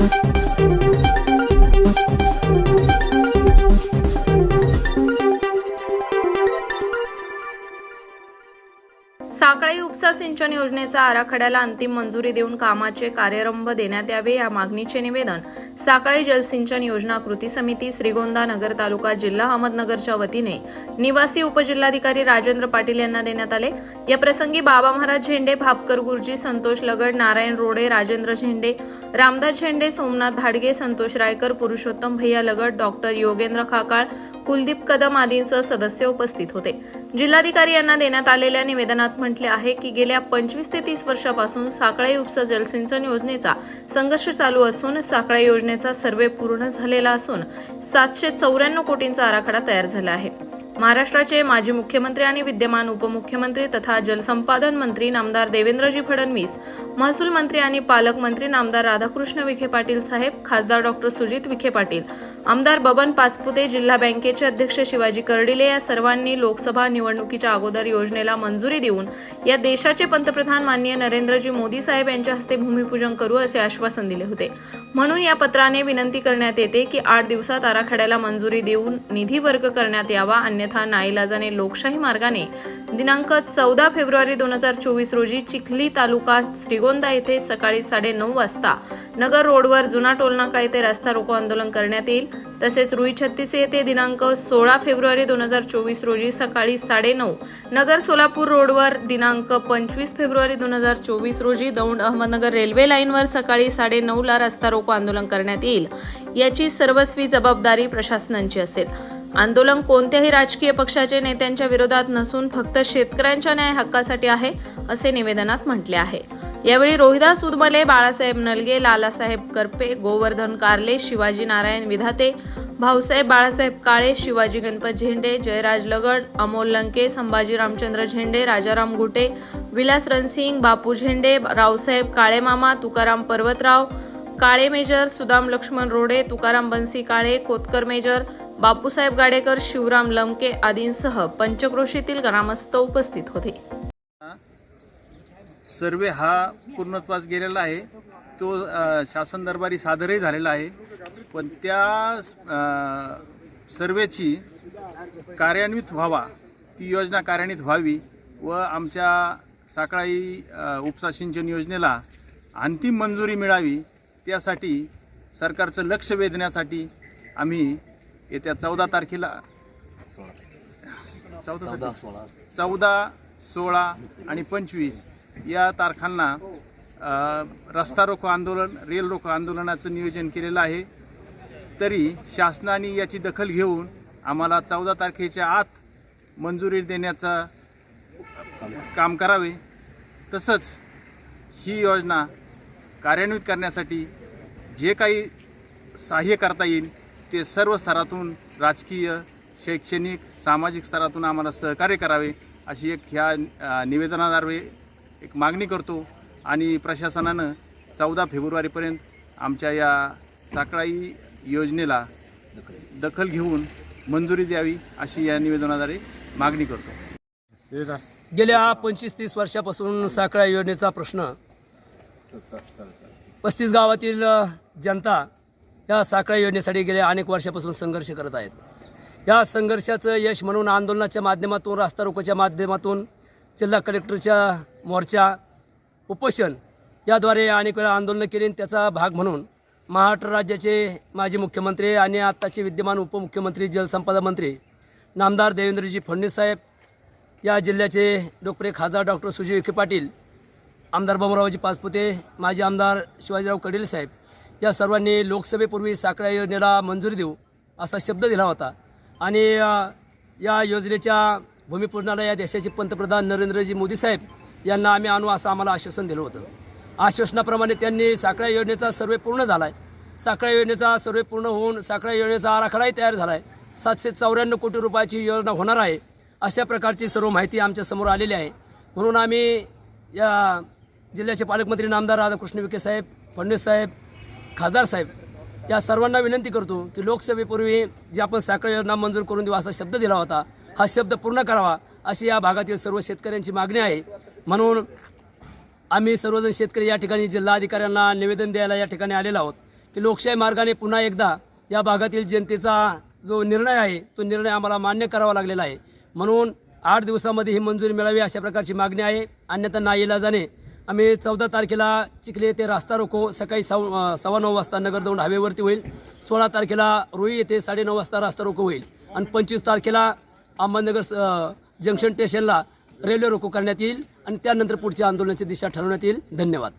thank you उपसा सिंचन योजनेचा आराखड्याला अंतिम मंजुरी देऊन कामाचे कार्यारंभ देण्यात यावे या मागणीचे निवेदन साकळी जलसिंचन योजना कृती समिती श्रीगोंदा नगर तालुका जिल्हा अहमदनगरच्या वतीने निवासी उपजिल्हाधिकारी राजेंद्र पाटील यांना देण्यात आले. या प्रसंगी बाबा महाराज झेंडे भापकर गुरुजी संतोष लगड नारायण रोडे राजेंद्र झेंडे रामदास झेंडे सोमनाथ धाडगे संतोष रायकर पुरुषोत्तम भैया लगड डॉक्टर योगेंद्र खाकाळ कुलदीप कदम आदींसह सदस्य उपस्थित होते. जिल्हाधिकारी यांना देण्यात आलेल्या निवेदनात म्हटले आहे की गेल्या पंचवीस ते तीस वर्षापासून साकळी उपसा जलसिंचन योजनेचा संघर्ष चालू असून साकळी योजनेचा सर्वे पूर्ण झालेला असून सातशे चौऱ्याण्णव कोटींचा आराखडा तयार झाला आहे. महाराष्ट्राचे माजी मुख्यमंत्री आणि विद्यमान उपमुख्यमंत्री तथा जलसंपादन मंत्री नामदार देवेंद्रजी फडणवीस महसूल मंत्री आणि पालकमंत्री नामदार राधाकृष्ण विखे पाटील साहेब खासदार डॉक्टर सुजित विखे पाटील आमदार बबन पाचपुते जिल्हा बँकेचे अध्यक्ष शिवाजी कर्डिले या सर्वांनी लोकसभा निवडणुकीच्या अगोदर योजनेला मंजुरी देऊन या देशाचे पंतप्रधान माननीय नरेंद्रजी मोदी साहेब यांच्या हस्ते भूमिपूजन करू असे आश्वासन दिले होते. म्हणून या पत्राने विनंती करण्यात येते की आठ दिवसात आराखड्याला मंजुरी देऊन निधी वर्ग करण्यात यावा अन्य अन्यथा नाईलाजाने लोकशाही मार्गाने दिनांक चौदा फेब्रुवारी दोन हजार चोवीस रोजी चिखली तालुका श्रीगोंदा येथे सकाळी साडेनऊ वाजता नगर रोडवर जुना टोलनाका येथे रस्ता रोको आंदोलन करण्यात येईल. तसेच रुई छत्तीस येथे दिनांक सोळा फेब्रुवारी दोन हजार चोवीस रोजी सकाळी साडेनऊ नगर सोलापूर रोडवर दिनांक पंचवीस फेब्रुवारी दोन हजार चोवीस रोजी दौंड अहमदनगर रेल्वे लाईनवर सकाळी साडेनऊला रस्ता रोको आंदोलन करण्यात येईल. याची सर्वस्वी जबाबदारी प्रशासनांची असेल. आंदोलन कोणत्याही राजकीय पक्षाचे नेत्यांच्या विरोधात नसून फक्त शेतकऱ्यांच्या न्याय हक्कासाठी आहे असे निवेदनात म्हटले आहे. यावेळी रोहिदास उदमले बाळासाहेब नलगे लालासाहेब करपे गोवर्धन कारले शिवाजी नारायण विधाते भाऊसाहेब बाळासाहेब काळे शिवाजी गणपत झेंडे जयराज लगड अमोल लंके संभाजी रामचंद्र झेंडे राजाराम घुटे विलास रणसिंग बापू झेंडे रावसाहेब काळेमामा तुकाराम पर्वतराव काळे मेजर सुदाम लक्ष्मण रोडे तुकाराम बन्सी काळे कोतकर मेजर बापूसाहेब गाडेकर शिवराम लमके आदींसह पंचक्रोशीतील ग्रामस्थ उपस्थित होते. सर्वे हा पूर्णत्वास गेलेला आहे. तो शासन दरबारी सादरही झालेला आहे. पण त्या सर्वेची कार्यान्वित व्हावा ती योजना कार्यान्वित व्हावी व आमच्या साकळाई उपसा सिंचन योजनेला अंतिम मंजुरी मिळावी त्यासाठी सरकारचं लक्ष वेधण्यासाठी आम्ही येत्या चौदा तारखेला चौदा चौदा सोळा. आणि पंचवीस या तारखांना रस्ता रोको आंदोलन रेल रोको आंदोलनाचं नियोजन केलेलं आहे. तरी शासनाने याची दखल घेऊन आम्हाला चौदा तारखेच्या आत मंजुरी देण्याचं काम करावे. तसंच ही योजना कार्यान्वित करण्यासाठी जे काही सहाय्य करता येईल ते सर्व स्तरातून राजकीय शैक्षणिक सामाजिक स्तरातून आम्हाला सहकार्य करावे अशी एक ह्या निवेदनाद्वारे एक मागणी करतो आणि प्रशासनानं चौदा फेब्रुवारीपर्यंत आमच्या या साकळाई योजनेला दखल घेऊन मंजुरी द्यावी अशी या निवेदनाद्वारे मागणी करतो. गेल्या पंचवीस तीस वर्षापासून साखळा योजनेचा प्रश्न पस्तीस गावातील जनता या साखळ्या योजनेसाठी गेल्या अनेक वर्षापासून संघर्ष करत आहेत. या संघर्षाचं यश म्हणून आंदोलनाच्या माध्यमातून रास्ता रोकोच्या माध्यमातून जिल्हा कलेक्टरच्या मोर्चा उपोषण याद्वारे अनेक वेळा आंदोलनं केली आणि त्याचा भाग म्हणून महाराष्ट्र राज्याचे माजी मुख्यमंत्री आणि आत्ताचे विद्यमान उपमुख्यमंत्री जलसंपदा मंत्री नामदार देवेंद्रजी फडणवीस साहेब या जिल्ह्याचे लोकप्रिय खासदार डॉक्टर सुजय विखे पाटील आमदार बमरावजी पाचपुते माजी आमदार शिवाजीराव कडील साहेब या सर्वांनी लोकसभेपूर्वी साखळ्या योजनेला मंजुरी देऊ असा शब्द दिला होता. आणि या योजनेच्या भूमिपूजनाला या देशाचे पंतप्रधान नरेंद्रजी मोदी साहेब यांना आम्ही आणू असं आम्हाला आश्वासन दिलं होतं. आश्वासनाप्रमाणे त्यांनी साखळ्या योजनेचा सर्वे पूर्ण झाला आहे साखळ्या योजनेचा सर्वे पूर्ण होऊन साखळ्या योजनेचा आराखडाही तयार झाला आहे सातशे चौऱ्याण्णव कोटी रुपयाची योजना होणार आहे अशा प्रकारची सर्व माहिती आमच्यासमोर आलेली आहे. म्हणून आम्ही या जिल्ह्याचे पालकमंत्री नामदार राधाकृष्ण विखे साहेब फडणवीस साहेब खासदार साहेब या सर्वांना विनंती करतो की लोकसभेपूर्वी जी आपण साखळी योजना मंजूर करून देऊ असा शब्द दिला होता हा शब्द पूर्ण करावा अशी या भागातील सर्व शेतकऱ्यांची मागणी आहे. म्हणून आम्ही सर्वजण शेतकरी या ठिकाणी जिल्हाधिकाऱ्यांना निवेदन द्यायला या ठिकाणी आलेलो आहोत की लोकशाही मार्गाने पुन्हा एकदा या भागातील जनतेचा जो निर्णय आहे तो निर्णय आम्हाला मान्य करावा लागलेला आहे. म्हणून आठ दिवसामध्ये ही मंजुरी मिळावी अशा प्रकारची मागणी आहे. अन्यथा नाईलाजाने आम्ही चौदा तारखेला चिखले ते रास्ता रोको सकाळी सव सव्वा नऊ वाजता नगरदौंड हायवेवरती होईल. सोळा तारखेला रुई येथे साडेनऊ वाजता रास्ता रोको होईल. आणि पंचवीस तारखेला अहमदनगर जंक्शन स्टेशनला रेल्वे रोको करण्यात येईल आणि त्यानंतर पुढच्या आंदोलनाची दिशा ठरवण्यात येईल. धन्यवाद.